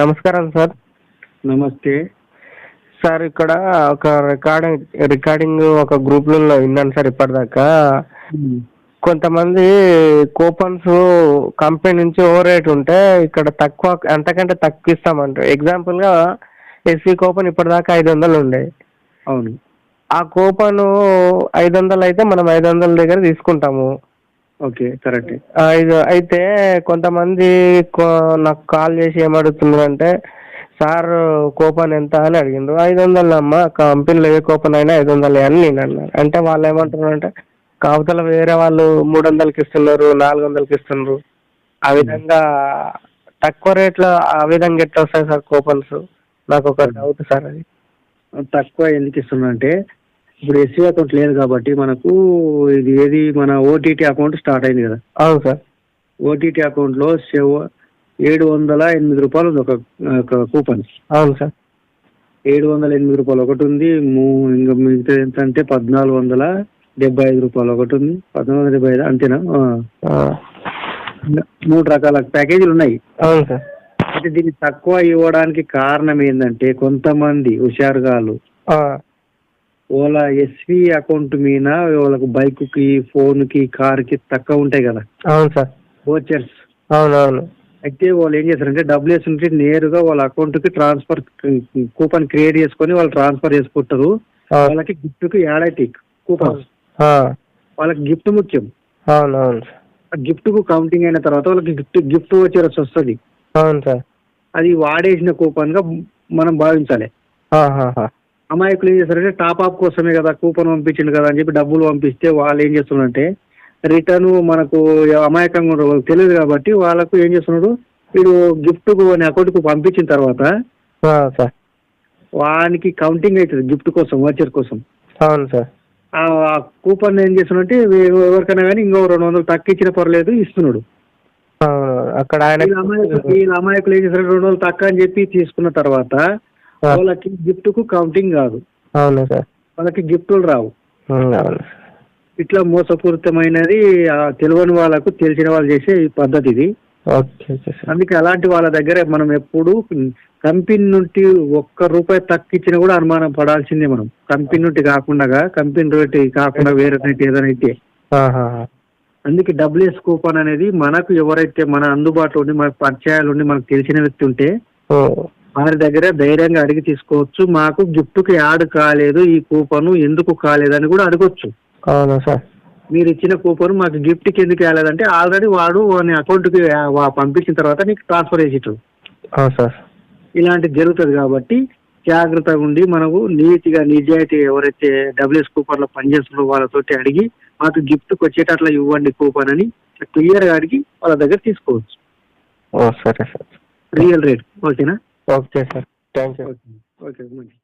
నమస్కారం సార్. నమస్తే. సార్ ఇక్కడ ఒక రికార్డింగ్ రికార్డింగ్ ఒక గ్రూప్లలో విన్నాను సార్ ఇప్పటిదాకా. కొంతమంది కూపన్స్ కంపెనీ నుంచి ఓవర్ రేట్ ఉంటే ఇక్కడ తక్కువ అంతకంటే తక్కువ ఇస్తామంటారు. ఎగ్జాంపుల్గా ఎస్వి కూపన్ ఇప్పటిదాకా ఐదు వందలు ఉండే. అవును. ఆ కూపన్ ఐదు వందలు అయితే మనం ఐదు వందల దగ్గర తీసుకుంటాము. Okay correct. ఐదు అయితే కొంతమంది నాకు కాల్ చేసి ఏమడుగుతున్నారంటే సార్ కూపన్ ఎంత? అని అడిగిండ్రు. ఐదు వందలు అమ్మ కంపెనీలో ఏ కూపన్ అయినా ఐదు వందలే అని నేను అన్నాను అంటే వాళ్ళు ఏమంటున్నారు అంటే కావతల వేరే వాళ్ళు మూడు వందలకి ఇస్తున్నారు నాలుగు వందలకి ఇస్తున్నారు. ఆ విధంగా తక్కువ రేట్లో ఆ విధంగా ఎట్లా వస్తాయి సార్ కూపన్స్? నాకు ఒక డౌట్ సార్ అది. తక్కువ ఎందుకు ఇస్తున్నా అంటే ఇప్పుడు ఎస్సీ అకౌంట్ లేదు కాబట్టి మనకు ఇది ఏది మన ఓటీటీ అకౌంట్ స్టార్ట్ అయింది కదా. అవును సార్. ఓటీటీ అకౌంట్లో ఏడు వందల ఎనిమిది రూపాయలు ఉంది ఒక ఒక కూపన్. అవును సార్. ఏడు వందల ఎనిమిది రూపాయలు ఒకటి ఉంది ఇంకా మిగతా ఎంత అంటే పద్నాలుగు వందల డెబ్బై ఐదు రూపాయలు ఒకటి ఉంది. పద్నాలుగు వందల డెబ్బై ఐదు అంతేనా? మూడు రకాల ప్యాకేజీలు ఉన్నాయి. అవును సార్. అయితే దీన్ని తక్కువ ఇవ్వడానికి కారణం ఏంటంటే కొంతమంది హుషారుగాలు వాళ్ళ ఎస్వి అకౌంట్ మీద వాళ్ళకు బైక్కి ఫోన్కి కార్కి తక్కువ ఉంటాయి కదా. అవును సార్. వోచర్స్ అవును అవును అయితే వాళ్ళు ఏం చేస్తారంటే డబ్బులు వేస్తుంటే నేరుగా వాళ్ళ అకౌంట్కి ట్రాన్స్ఫర్ కూపన్ క్రియేట్ చేసుకొని వాళ్ళు ట్రాన్స్ఫర్ చేసుకుంటారు. వాళ్ళకి గిఫ్ట్కి యాడ్ అవుతాయి కూపన్స్ ఆ, వాళ్ళకి గిఫ్ట్ ముఖ్యం. అవును అవును సార్. ఆ గిఫ్ట్కు కౌంటింగ్ అయిన తర్వాత వాళ్ళకి గిఫ్ట్ గిఫ్ట్ వచ్చేసి వస్తుంది. అవును సార్. అది వాడేసిన కూపన్గా మనం భావించాలి. అమాయకులు ఏం చేస్తారంటే టాప్ అప్ కోసమే కదా కూపన్ పంపించిండు కదా అని చెప్పి డబ్బులు పంపిస్తే వాళ్ళు ఏం చేస్తున్నారంటే రిటర్న్ మనకు అమాయకంగా తెలియదు కాబట్టి వాళ్ళకు ఏం చేస్తున్నాడు వీడు గిఫ్ట్ అని అకౌంట్కు పంపించిన తర్వాత సార్. వానికి కౌంటింగ్ అవుతుంది గిఫ్ట్ కోసం వచ్చర్ కోసం. అవును సార్. ఆ కూపన్ ఏం చేస్తున్నాడంటే ఎవరికైనా కానీ ఇంకో రెండు వందలు తక్కువ ఇచ్చినా పర్లేదు ఇస్తున్నాడు. అక్కడ ఆయన అమాయకులు ఏం చేస్తారు రెండు వందలు తక్కువ అని చెప్పి తీసుకున్న తర్వాత వాళ్ళకి గిఫ్ట్కు కౌంటింగ్ కాదు. అవును సార్. వాళ్ళకి గిఫ్టులు రావు. అవును ఇట్లా మోసపూరితమైనది ఆ తెలియని వాళ్ళకు తెలిసిన వాళ్ళు చేసే ఈ పద్ధతి ఇది. అందుకే అలాంటి వాళ్ళ దగ్గర మనం ఎప్పుడు కంపెనీ నుండి ఒక్క రూపాయి తక్కువ ఇచ్చినా కూడా అనుమానం పడాల్సిందే మనం. కంపెనీ నుండి కాకుండా కంపెనీ రేట్ కాకుండా వేరే రేట్ ఆహాహా. అందుకే డబ్ల్యూఎస్ కూపన్ అనేది మనకు ఎవరైతే మన అందుబాటులో ఉండి మనకు పరిచయాలు ఉండి మనకు తెలిసిన వ్యక్తి ఉంటే వారి దగ్గర ధైర్యంగా అడిగి తీసుకోవచ్చు. మాకు గిఫ్ట్కి యాడ్ కాలేదు ఈ కూపన్ ఎందుకు కాలేదని కూడా అడగొచ్చు. అవును సార్? మీరు ఇచ్చిన కూపన్ మాకు గిఫ్ట్కి ఎందుకు రాలేదంటే ఆల్రెడీ వాడు వాని అకౌంట్కి పంపించిన తర్వాత నీకు ట్రాన్స్ఫర్ చేసేటు సార్. ఇలాంటి జరుగుతుంది కాబట్టి జాగ్రత్తగా ఉండి మనకు నీతిగా నిజాయితీ ఎవరైతే డబ్ల్యూఎస్ కూపన్లో పనిచేస్తున్నారో వాళ్ళతోటి అడిగి మాకు గిఫ్ట్కి వచ్చేటట్లా ఇవ్వండి కూపన్ అని క్లియర్గా అడిగి వాళ్ళ దగ్గర తీసుకోవచ్చు. సరే సార్. Real rate. ఓకేనా? Okay sir thank you okay okay మంచి